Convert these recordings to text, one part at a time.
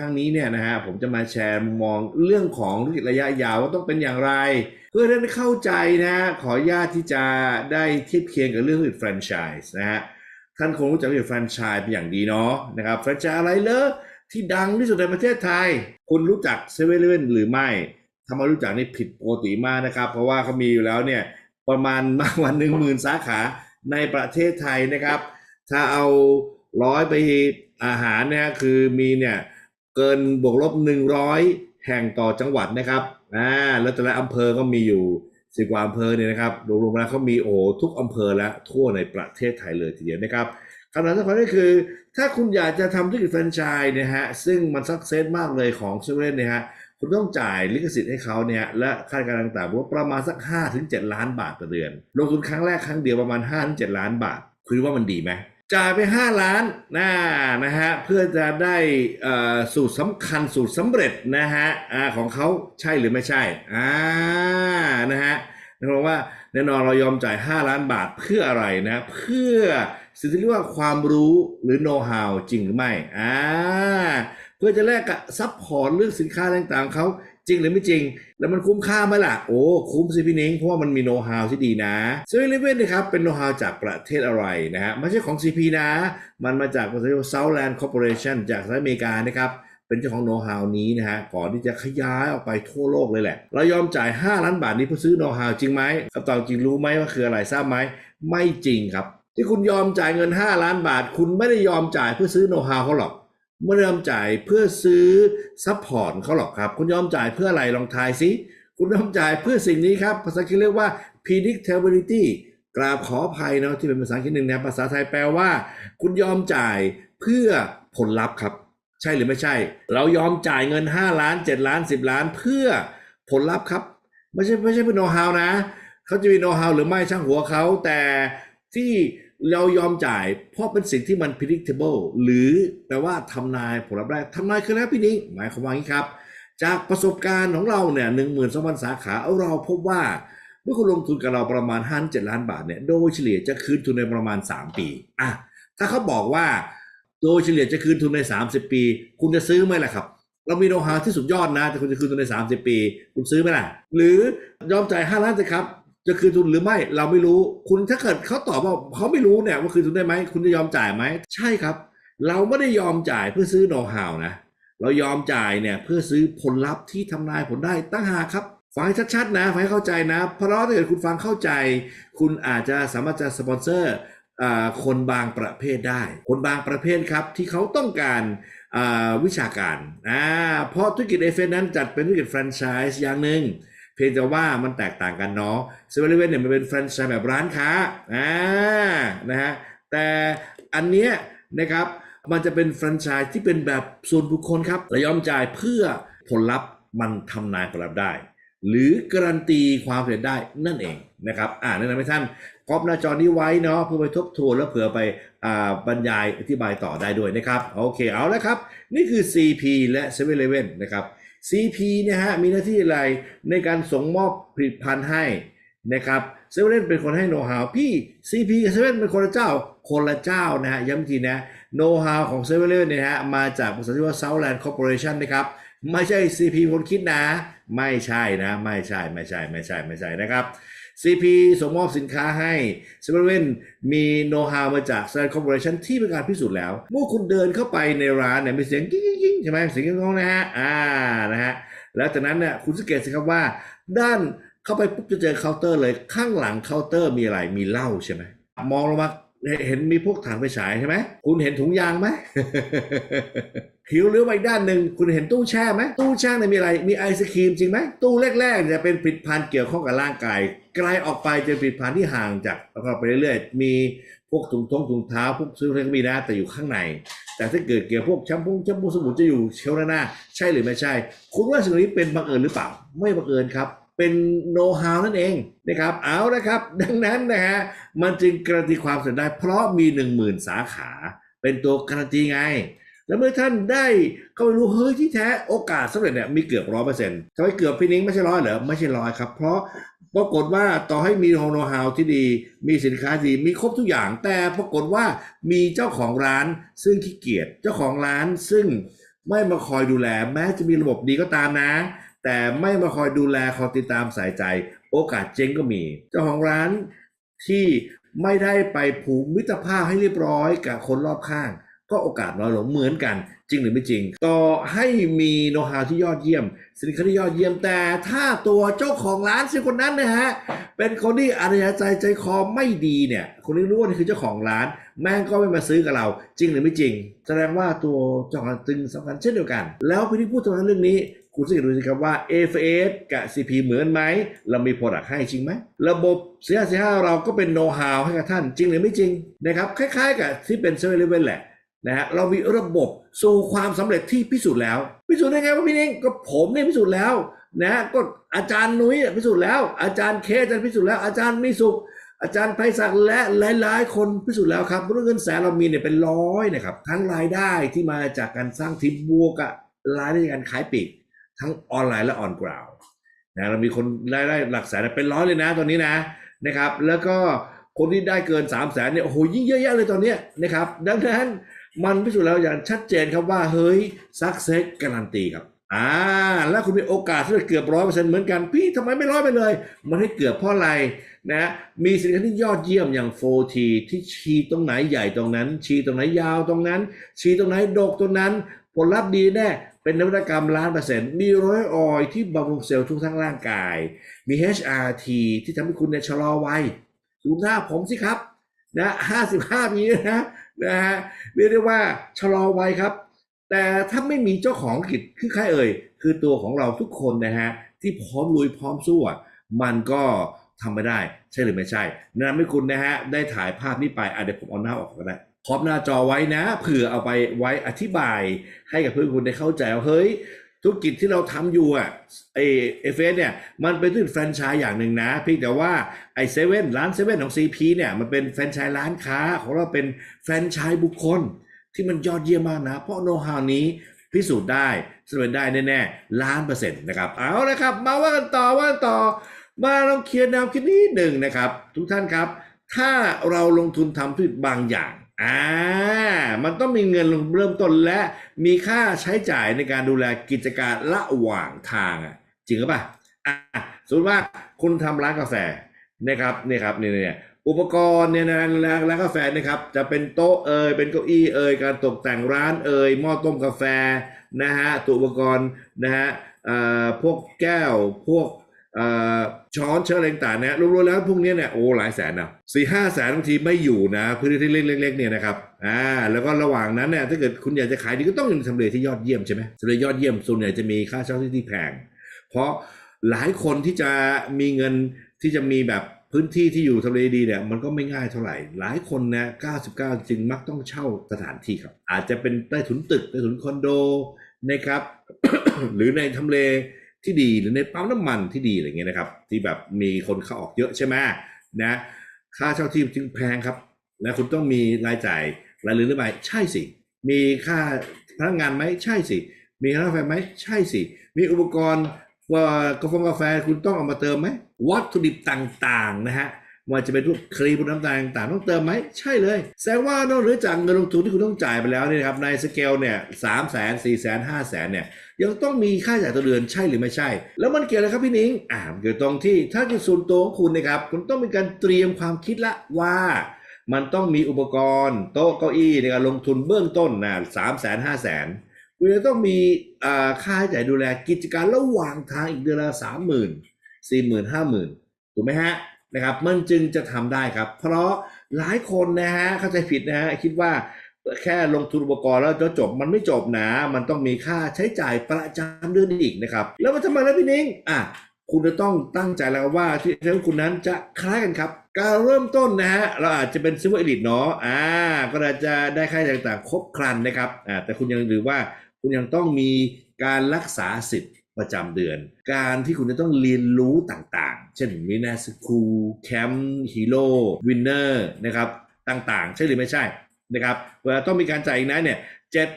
ครั้งนี้เนี่ยนะฮะผมจะมาแชร์มุมมองเรื่องของธุรกิจระยะยาวว่าต้องเป็นอย่างไร เพื่อให้เข้าใจนะขออนุญาตที่จะได้เทียบเคียงกับเรื่องธุรกิจแฟรนไชส์นะฮะท่านคงรู้จักธุรกิจแฟรนไชส์เป็นอย่างดีเนาะนะครับแฟรนไชส์อะไรเลอที่ดังที่สุดในประเทศไทย คุณรู้จักเซเว่นเลเว่นหรือไม่ถ้าไมารู้จักนี่ผิดปกติมากนะครับ เพราะว่าเขามีอยู่แล้วเนี่ยประมาณมากกว่าหนึ่งหมื่นสาขาในประเทศไทยนะครับ ถ้าเอาร้อยไปอาหารเนี่ยคือมีเนี่ย เกินบวกลบ100แห่งต่อจังหวัดนะครับอ่าแล้วแต่ละอำเภอก็มีอยู่สิบกว่าอำเภอเนี่ยนะครับรวมๆแล้วเขามีโอ้ทุกอำเภอแล้วทั่วในประเทศไทยเลยทีเดียวนะครับคำถามสำคัญก็คือ ถ้าคุณอยากจะทำธุรกิจแฟรนไชส์นะฮะซึ่งมันสักเซสมากเลยของเซเว่นเนี่ยฮะคุณต้องจ่ายลิขสิทธิ์ให้เขาเนี่ยและค่าการต่างๆว่าประมาณสัก 5-7 ล้านบาทต่อเดือนลงทุนครั้งแรกครั้งเดียวประมาณ 5-7 ล้านบาท คุณว่ามันดีไหม จ่ายไป 5 ล้านนะนะฮะเพื่อจะได้สูตรสำคัญสูตรสำเร็จนะฮะอ่าของเขาใช่หรือไม่ใช่อ่านะฮะนะครับว่าแน่นอนเรายอมจ่าย 5 ล้านบาทเพื่ออะไรนะเพื่อสิ่งที่เรียกว่าความรู้หรือโน้ต h าวจริงหรือไม่อ่าเพื่อจะแลกกับซัพพอร์ตเรื่องสินค้าต่างๆเขา จริงหรือไม่จริง แล้วมันคุ้มค่าไหมล่ะ โอ้ คุ้มสิพี่นิ้งเพราะว่ามันมีโน้ต h าวที่ดีนะเซเว่นเลเว่นนะครับ เป็นโน้ต h าวจากประเทศอะไรนะฮะไม่ใช่ของ CP นะ มันมาจากบริษัท Southland Corporation จากสหรัฐอเมริกานะครับเป็นเจ้าของโน้ต h าวนี้นะฮะก่อนที่จะขยายออกไปทั่วโลกเลยแหละ เรายอมจ่าย 5 ล้านบาทนี้เพื่อซื้อโน้ต h าวจริงไหมคำตอบจริงรู้ไหมว่าคืออะไรทราบไหมไม่จริงครับ ที่คุณยอมจ่ายเงิน 5 ล้านบาท คุณไม่ได้ยอมจ่ายเพื่อซื้อโน้ต h าวเขาหรอก ไม่ได้ยอมจ่ายเพื่อซื้อซัพพอร์ตเขาหรอกครับ คุณยอมจ่ายเพื่ออะไรลองทายสิ คุณยอมจ่ายเพื่อสิ่งนี้ครับ ภาษาอังกฤษเรียกว่า predictability กราบขออภัยเนาะที่เป็นภาษาอังกฤษหนึ่งนะภาษาไทยแปลว่า คุณยอมจ่ายเพื่อผลลัพธ์ครับ ใช่หรือไม่ใช่ เรายอมจ่ายเงิน 5 ล้าน 7 ล้าน 10 ล้าน เพื่อผลลัพธ์ครับ ไม่ใช่ไม่ใช่เป็นโน้ต h าวนะ เขาจะมีโน้ต h าวหรือไม่ช่างหัวเขาแต่ที่ เรายอมจ่ายเพราะเป็นสิ่งที่มัน predictable หรือแปลว่าทำนายผลลัพธ์ได้ทำนายคืออะไรพี่นี้หมายความว่าอย่างนี้ครับ จากประสบการณ์ของเราเนี่ยหนึ่งหมื่นสองพันสาขาเราพบว่าเมื่อคุณลงทุนกับเราประมาณ5 7ล้านบาทเนี่ยโดยเฉลี่ยจะคืนทุนในประมาณ 3 ปีอะถ้าเขาบอกว่าโดยเฉลี่ยจะคืนทุนใน 30 ปี คุณจะซื้อไหมล่ะครับ เรามีโน้ต h าที่สุดยอดนะแต่คุณจะคืนทุนใน 30 ปี คุณซื้อไหมล่ะ หรือยอมจ่าย5ล้านสิครับ จะคืนทุนหรือไม่เราไม่รู้ คุณถ้าเกิดเขาตอบว่าเขาไม่รู้เนี่ยว่าคืนทุนได้ไหมคุณจะยอมจ่ายไหมใช่ครับ เราไม่ได้ยอมจ่ายเพื่อซื้อโน้ต h าวนะเรายอมจ่ายเนี่ยเพื่อซื้อผลลัพธ์ที่ทำนายผลได้ตั้งหาครับฟังให้ชัดๆนะฟังให้เข้าใจนะ เพราะถ้าเกิดคุณฟังเข้าใจ คุณอาจจะสามารถจะสปอนเซอร์คนบางประเภทได้ คนบางประเภทครับที่เขาต้องการวิชาการเพราะธุรกิจเอฟเนั้นจัดเป็นธุรกิจแฟรนไชส์อย่างหนึ่ง เพียงแต่ว่ามันแตกต่างกันเนาะเซเว่นเลเว่นเนี่ยมันเป็นแฟรนไชส์แบบร้านค้าอ่านะฮะแต่อันเนี้ยนะครับมันจะเป็นแฟรนไชส์ที่เป็นแบบส่วนบุคคลครับเรายอมจ่ายเพื่อผลลัพธ์มันทำนายผลลัพธ์ได้ หรือการันตีความสำเร็จได้นั่นเองนะครับอ่านแนะนำให้ท่านก๊อปหน้าจอนี้ไว้เนาะเพื่อไปทบทวนแล้วเผื่อไปอ่าบรรยายอธิบายต่อได้ด้วยนะครับ โอเคเอาแล้วครับ นี่คือ CP และ7 e เ e ่ e นะครับ CP เนี่ยฮะมีหน้าที่อะไรในการส่งมอบผลิตภัณฑ์ให้นะครับเซเว่นเป็นคนให้โน้ตฮาวพี่ CP กับเซเว่นเป็นคนละเจ้าคนละเจ้านะฮะย้ำทีนะโน้ตฮาวของเซเว่นเนี่ยฮะมาจากบริษัทที่ว่า Southland Corporation นะครับไม่ใช่ CP คนคิดนะ ไม่ใช่นะ ไม่ใช่ไม่ใช่ไม่ใช่ไม่ใช่นะครับ CP ส่งมอบสินค้าให้เซเว่นมีโน้ตฮาวมาจาก Southland Corporation ที่เป็นการพิสูจน์แล้ว เมื่อคุณเดินเข้าไปในร้านเนี่ยมีเสียงกิ้งกิ้งกิ้งใช่ไหมเสียงกิ้งก้องนะฮะอ่านะฮะแล้วจากนั้นเนี่ยคุณสังเกตสิครับว่า ด้านเข้าไปปุ๊บจะเจอเคาน์เตอร์เลยข้างหลังเคาน์เตอร์มีอะไรมีเหล้าใช่ไหมมองลงมา เห็นมีพวกถังไฟฉายใช่ไหมคุณเห็นถุงยางไหมหิวหรือไปอีกด้านหนึ่งคุณเห็นตู้แช่ไหมตู้แช่เนี่ยมีอะไรมีไอศครีมจริงไหมตู้แรกๆจะเป็นผลิตภัณฑ์เกี่ยวข้องกับร่างกายไกลออกไปจะป็นผลิตภัณฑ์ที่ห่างจากแล้วก็ไปเรื่อยๆมีพวกถุงทงถุงเท้าพวกซื้ออะไรก็มีนะแต่อยู่ข้างใน แต่ถ้าเกิดเกี่ยวพวกแชมพูแชมพูสมุนจะอยู่เชลหน้าใช่หรือไม่ใช่ คุณว่าสิ่งนี้เป็นบังเอิญหรือเปล่า ไม่บังเอิญครับ เป็นโน้ต h าวนั่นเองนะครับเอาละครับ ดังนั้นนะฮะมันจึงการันตีความสำเร็จได้ เพราะมี 1 0,000 สาขา เป็นตัวการันตีไง แล้วเมื่อท่านได้เข้าไปรู้เฮ้ยที่แท้โอกาสสำเร็จเนี่ยมีเกือบร้อยเปอร์เซ็นต์ทำไมเกือบพี่นิ้งไม่ใช่ร้อยเหรอไม่ใช่ร้อยครับ เพราะปรากฏว่าต่อให้มีโน้ต h าวที่ดี มีสินค้าดี มีครบทุกอย่าง แต่ปรากฏว่ามีเจ้าของร้านซึ่งขี้เกียจเจ้าของร้านซึ่งไม่มาคอยดูแล แม้จะมีระบบดีก็ตามนะ แต่ไม่มาคอยดูแลคอยติดตามสายใจ โอกาสเจ๊งก็มี เจ้าของร้านที่ไม่ได้ไปผูกมิตรภาพให้เรียบร้อยกับคนรอบข้าง ก็โอกาสน้อยลงเหมือนกัน จริงหรือไม่จริง ต่อให้มีโน้ตฮาวที่ยอดเยี่ยม สินค้าที่ยอดเยี่ยมแต่ถ้าตัวเจ้าของร้านสิคนนั้นนะฮะเป็นคนที่อารยาใจใจคอไม่ดีเนี่ยคนที่รู้ว่านี่คือเจ้าของร้าน แม่งก็ไม่มาซื้อกับเรา จริงหรือไม่จริง แสดงว่าตัวเจ้าของจึงสำคัญเช่นเดียวกัน แล้วพี่ที่พูดตรงนั้นเรื่องนี้คุณสังเกตดูสิครับว่า AFS กับ CP เหมือนไหม เรามี Product ให้จริงไหม ระบบเสียเสียเราก็เป็นโน้ตฮาวให้กับท่านจริงหรือไม่จริงนะครับคล้ายๆกับที่เป็นเซเว่นเลเว่นแหละ นะฮะเรามีระบบสู่ความสำเร็จที่พิสูจน์แล้ว พิสูจน์ได้ไงว่าพี่นิ่งก็ผมเนี่ยพิสูจน์แล้วนะฮะก็อาจารย์นุ้ยพิสูจน์แล้ว อาจารย์เคอาจารย์พิสูจน์แล้ว อาจารย์มีสุข อาจารย์ไพศาลและหลาย ๆ คนพิสูจน์แล้วครับเรื่องเงินแสนเรามีเนี่ยเป็นร้อยนะครับทั้งรายได้ที่มาจากการสร้างทีมบวกกับรายได้จากการขายปลีกทั้งออนไลน์และออนกราวนะเรามีคนรายได้หลักแสนเป็นร้อยเลยนะตอนนี้นะนะครับ แล้วก็คนที่ได้เกิน3ามแสนเนี่ยโอ้โหยิ่งเยอะแยะเลยตอนนี้นะครับ ดังนั้น มันพิสูจน์แล้วอย่างชัดเจนครับว่าเฮ้ยซักเซสกการันตีครับอ่าแล้วคุณมีโอกาสที่จะเกือบร้อยเปอร์เซ็นต์เหมือนกัน พี่ทำไมไม่ร้อยไปเลย มันให้เกือบเพราะอะไรนะมีสินค้าที่ยอดเยี่ยมอย่าง 4T ที่ชีตรงไหนใหญ่ตรงนั้น ชีตรงไหนยาวตรงนั้น ชีตรงไหนดกตรงนั้น ผลลัพธ์ดีแน่เป็นนวัตกรรมล้านเปอร์เซ็นต์มีร้อยออยที่บำรุงเซลล์ทุกทั้งร่างกาย มี HRT ที่ทำให้คุณเนี่ยชะลอวัยดูหน้าผมสิครับนะ55ปีนะ นะฮะเรียกได้ว่าชะลอวัยครับ แต่ถ้าไม่มีเจ้าของกิจคือใครเอ่ย คือตัวของเราทุกคนนะฮะที่พร้อมลุยพร้อมสู้มันก็ทำไม่ได้ใช่หรือไม่ใช่แนะนำให้คุณนะฮะได้ถ่ายภาพนี้ไปอะเดี๋ยวผมเอาหน้าออกก็ได้พร้อมหน้าจอไว้นะเผื่อเอาไปไว้อธิบายให้กับเพื่อนคุณได้เข้าใจว่าเฮ้ย ธุรกิจที่เราทำอยู่อะไอเอฟเอฟเนี่ยมันเป็นธุรกิจแฟรนไชส์อย่างหนึ่งนะเพียงแต่ว่าไอเซเว่นร้านเซเว่นของ CP เนี่ยมันเป็นแฟรนไชส์ร้านค้าของเราเป็นแฟรนไชส์บุคคล ที่มันยอดเยี่ยมมากนะ เพราะโน้ตฮาวนี้พิสูจน์ได้สำเร็จได้แน่ๆล้านเปอร์เซ็นต์นะครับ เอาละครับ มาว่ากันต่อว่ากันต่อ มาลองเขียนแนวคิดนิดหนึ่งนะครับ ทุกท่านครับ ถ้าเราลงทุนทำธุรกิจบางอย่าง อ่า มันต้องมีเงินเริ่มต้นและมีค่าใช้จ่ายในการดูแลกิจการระหว่างทางอะ จริงหรือเปล่าอะสมมติว่าคุณทำร้านกาแฟนะครับนี่ครับนี่เนี่ยอุปกรณ์เนี่ยนะร้านร้านกาแฟนะครับ จะเป็นโต๊ะเอ่ยเป็นเก้าอี้เอ่ยการตกแต่งร้านเอ่ยหม้อต้มกาแฟนะฮะตัวอุปกรณ์นะฮะเอ่อพวกแก้วพวก ช้อนเชื้ออะไรต่างๆนะรวมๆแล้วพวกนี้เนี่ยโอ้หลายแสนนะสี่ห้าแสนบางทีไม่อยู่นะพื้นที่เล็กๆเนี่ยนะครับอ่าแล้วก็ระหว่างนั้นเนี่ยถ้าเกิดคุณอยากจะขายดีก็ต้องอยู่ในทำเลที่ยอดเยี่ยมใช่ไหมทำเลยอดเยี่ยมส่วนใหญ่จะมีค่าเช่าที่ที่แพง เพราะหลายคนที่จะมีเงินที่จะมีแบบพื้นที่ที่อยู่ทำเลดีเนี่ยมันก็ไม่ง่ายเท่าไหร่ หลายคนนะ 99 จึงมักต้องเช่าสถานที่ครับ อาจจะเป็นใต้ถุนตึกใต้ถุนคอนโดนะครับหรือในทำเล ที่ดีหรือในปั๊มน้ำมันที่ดีอะไรเงี้ยนะครับ ที่แบบมีคนเข้าออกเยอะใช่ไหมนะค่าเช่าที่จึงแพงครับและคุณต้องมีรายจ่ายรายเดือนหรือไม่ใช่สิ มีค่าพนักงานไหมใช่สิ มีค่าไฟไหมใช่สิ มีอุปกรณ์ว่ากาแฟคุณต้องเอามาเติมไหมวัตถุดิบต่างๆนะฮะ ว่าจะเป็นพวกครีมพวกน้ำตาลต่างต้องเติมไหมใช่เลยแสดงว่านอกเหนือจากเงินลงทุนที่คุณต้องจ่ายไปแล้วนี่ครับในสเกลเนี่ยสามแสนสี่แสนห้าแสนเนี่ยยังต้องมีค่าใช้จ่ายต่อเดือนใช่หรือไม่ใช่ แล้วมันเกี่ยวอะไรครับพี่นิ้งอ่าเกี่ยวตรงที่ถ้าเกิดส่วนตัวของคุณนะครับคุณต้องมีการเตรียมความคิดละว่ามันต้องมีอุปกรณ์ โต๊ะเก้าอี้ในการลงทุนเบื้องต้นนะสามแสนห้าแสนคุณจะต้องมีค่าใช้จ่ายดูแลกิจการระหว่างทางอีกเดือนละสามหมื่นสี่หมื่นห้าหมื่นถูกไหมฮะ นะครับ มันจึงจะทำได้ครับ เพราะหลายคนนะฮะเข้าใจผิดนะฮะคิดว่าแค่ลงทุนอุปกรณ์แล้วจะจบมันไม่จบนะ มันต้องมีค่าใช้จ่ายประจำเดือนอีกนะครับ แล้วมันทำไมแล้วพี่นิ้งอะคุณจะต้องตั้งใจแล้วว่าที่ที่คุณนั้นจะคล้ายกันครับ การเริ่มต้นนะฮะเราอาจจะเป็นซิลเวอร์เอลิทเนาะอ่า ก็อาจจะได้ค่าใช้ต่างๆ ครบครันนะครับอ่าแต่คุณยังหรือว่าคุณยังต้องมีการรักษาสิทธิ์ ประจำเดือน การที่คุณจะต้องเรียนรู้ต่างๆ เช่นมีนาสคูลแคมป์ฮีโร่วินเนอร์นะครับต่างๆ ใช่หรือไม่ใช่นะครับเวลาต้องมีการจ่ายอีกนะเนี่ยเจ็ด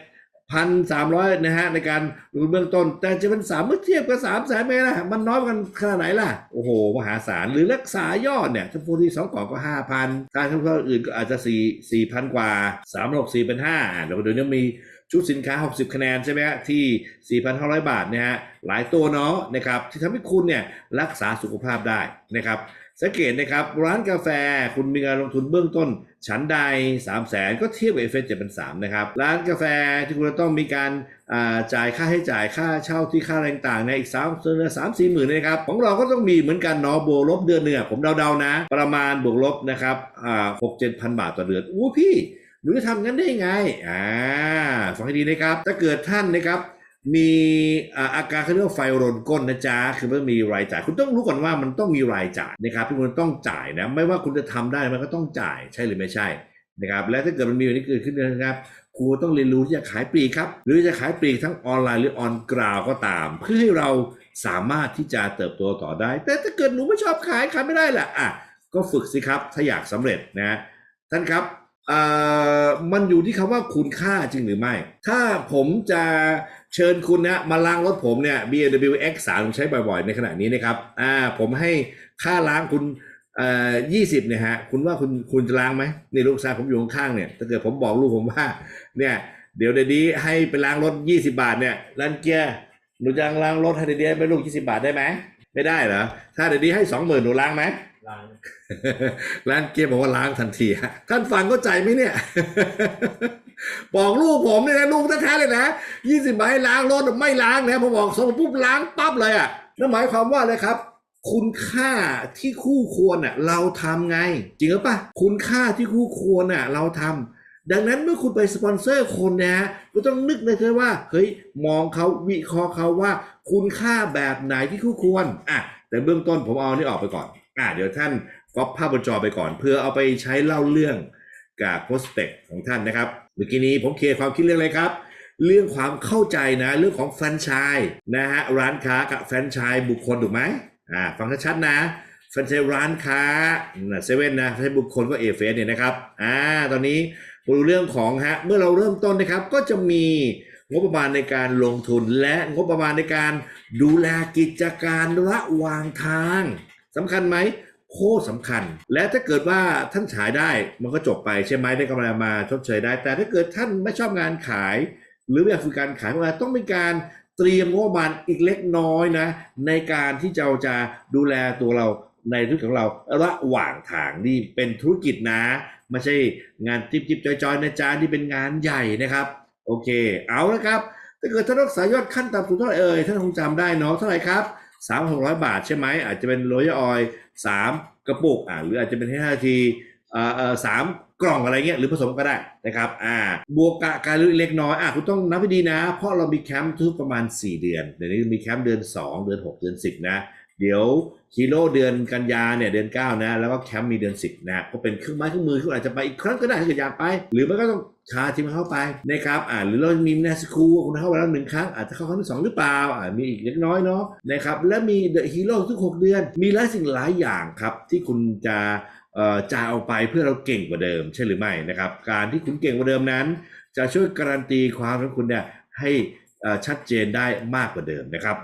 พันสามร้อยนะฮะในการลงทุนเบื้องต้น แต่จะเป็นสามเมื่อเทียบกับสามแสนไหมล่ะมันน้อยกันขนาดไหนล่ะ โอ้โห มหาศาล หรือรักษายอดเนี่ยถ้าพูดที่สองก่อนก็ห้าพันการทำธุรอื่นก็อาจจะสี่สี่พันกว่าสามหกสี่เป็นห้าแล้วเดี๋ยวนี้มี ชุดสินค้า 60 คะแนนใช่ไหมฮะที่ 4,500 บาทนะฮะหลายตัวเนาะนะครับที่ทำให้คุณเนี่ยรักษาสุขภาพได้นะครับสังเกตนะครับร้านกาแฟคุณมีการลงทุนเบื้องต้น ชั้นใด 3 0 0แสนก็เทียบกับเอฟเอสเจ็ดเป็นสามนะครับร้านกาแฟที่คุณจะต้องมีการอ่าจ่ายค่าให้จ่ายค่าเช่าที่ค่าอะไรต่างๆในอีกสามเดือนสามสี่หมื่นนะครับของเราก็ต้องมีเหมือนกันเนาะบวกลบเดือนหนึ่อผมเดาๆนะ ประมาณบวกลบนะครับอ่าหกเจ็ดพันบาทต่อเดือนอู้พี่ หนูจะทำงั้นได้ยังไงอ่าฟังให้ดีนะครับถ้าเกิดท่านนะครับมีอาการเขาเรียกว่าไฟรนก้นนะจ๊ะคือมันมีรายจ่าย คุณต้องรู้ก่อนว่ามันต้องมีรายจ่ายนะครับที่คุณต้องจ่ายนะไม่ว่าคุณจะทำได้มันก็ต้องจ่ายใช่หรือไม่ใช่นะครับและถ้าเกิดมันมีอย่างนี้เกิดขึ้นนะครับครูต้องเรียนรู้ที่จะขายปลีกครับ หรือจะขายปลีกทั้งออนไลน์หรือออนกราวก็ตาม เพื่อให้เราสามารถที่จะเติบโตต่อได้ แต่ถ้าเกิดหนูไม่ชอบขายขายไม่ได้ล่ะอะก็ฝึกสิครับถ้าอยากสำเร็จนะท่านครับ มันอยู่ที่คำว่าคุณค่าจริงหรือไม่ ถ้าผมจะเชิญคุณนะมาล้างรถผมเนี่ย BMW X3 ผมใช้บ่อยๆ ในขณะนี้นะครับอ่าผมให้ค่าล้างคุณเอ่อยี่สิบเนี่ยฮะ คุณว่าคุณคุณจะล้างไหมนี่ลูกชายผมอยู่ข้างๆเนี่ย ถ้าเกิดผมบอกลูกผมว่า เนี่ย เดี๋ยวเดยวนี้ให้ไปล้างรถ20บาทเนี่ยร้านเกียร์หนูจะล้างรถให้เดี๋ยวนี้ไปลูก20บาทได้ไหมไม่ได้เหรอถ้าเดี๋ยวนี้ให้20,000หนูล้างไหม ล้างร้านเกมบอกว่าล้างทันทีฮะท่านฟังเข้าใจไหมเนี่ย บอกลูกผมเนี่ยนะลูกแท้ๆเลยนะยี่สิบใบให้ล้างรถไม่ล้างนะผมบอกสมมติปุ๊บล้างปั๊บเลยอะนั่นหมายความว่าอะไรครับคุณค่าที่คู่ควรอะเราทำไง จริงหรือปะคุณค่าที่คู่ควรอะเราทำดังนั้นเมื่อคุณไปสปอนเซอร์คนนะก็ต้องนึกในเธอว่าเฮ้ยมองเขาวิเคราะห์เขาว่า คุณค่าแบบไหนที่คู่ควรอะแต่เบื้องต้นผมเอาอันนี่ออกไปก่อน อะเดี๋ยวท่านก๊อปภาพบนจอไปก่อน เพื่อเอาไปใช้เล่าเรื่องกับโพสเ c t ของท่านนะครับเมื่อกี้นี้ผมเคลียร์ความคิดเรื่องอะไรครับ เรื่องความเข้าใจนะเรื่องของแฟรนไชส์นะฮะร้านค้ากับแฟรนไชส์บุคคลถูกไหมอ่าฟังชัดๆนะแฟรนไชส์ร้านค้าเซเว่นนะใช้บุคคลก็เอเฟเเนี่ยนะครับอ่าตอนนี้มาดูเรื่องของฮะเมื่อเราเริ่มต้นนะครับก็จะมีงบประมาณในการลงทุนและงบประมาณในการดูแลกิจการระหว่างทาง สำคัญไหมโคตรสำคัญ และถ้าเกิดว่าท่านขายได้มันก็จบไปใช่ไหมได้กำไรมาชดเชยได้ แต่ถ้าเกิดท่านไม่ชอบงานขาย หรือไม่อยากฝึกการขายพวกนั้นต้องมีการเตรียมงบประมาณอีกเล็กน้อยนะ ในการที่เราจะดูแลตัวเราในธุรกิจของเราระหว่างทางนี่เป็นธุรกิจนะไม่ใช่งานจิบจิบจอยๆนะจ๊ะนี่เป็นงานใหญ่นะครับ โอเค เอาละครับถ้าเกิดท่านรักษายอดขั้นต่ำสุดเท่าไหร่เอ่ยท่านคงจำได้เนาะเท่าไหร่ครับ สามหกร้อยบาทใช่ไหมอาจจะเป็นโรยออยสามกระปุกอ่าหรืออาจจะเป็นให้ห้าทีอ่าสามกล่องอะไรเงี้ยหรือผสมก็ได้นะครับอ่าบวกกะการเล็กน้อยอ่าคุณต้องนับให้ดีนะ เพราะเรามีแคมป์ทุกประมาณ 4 เดือน เดี๋ยวนี้มีแคมป์เดือน 2 เดือน 6 เดือน 10 นะ เดี๋ยวฮีโร่เดือนกันยาเนี่ยเดือน 9 นะ แล้วก็แคมป์มีเดือน 10 นะ ก็เป็นเครื่องไม้เครื่องมือคุณอาจจะไปอีกครั้งก็ได้ถ้าเกิดอยากไป หรือไม่ก็ต้องชาทีมเข้าไปนะครับอ่าหรือเรามีนาสคูคุณเข้าไปแล้วหนึ่งครั้งอาจจะเข้าครั้งที่สองหรือเปล่าอ่ามีอีกเล็กน้อยเนาะนะครับและมีเดอะฮีโร่ทุก 6 เดือน มีหลายสิ่งหลายอย่างครับที่คุณจะเอ่อจ่ายออกไปเพื่อเราเก่งกว่าเดิมใช่หรือไม่นะครับการที่คุณเก่งกว่าเดิมนั้น จะช่วยการันตีความของคุณเนี่ยให้อ่อชัดเจนได้มากกว่าเดิมนะครับ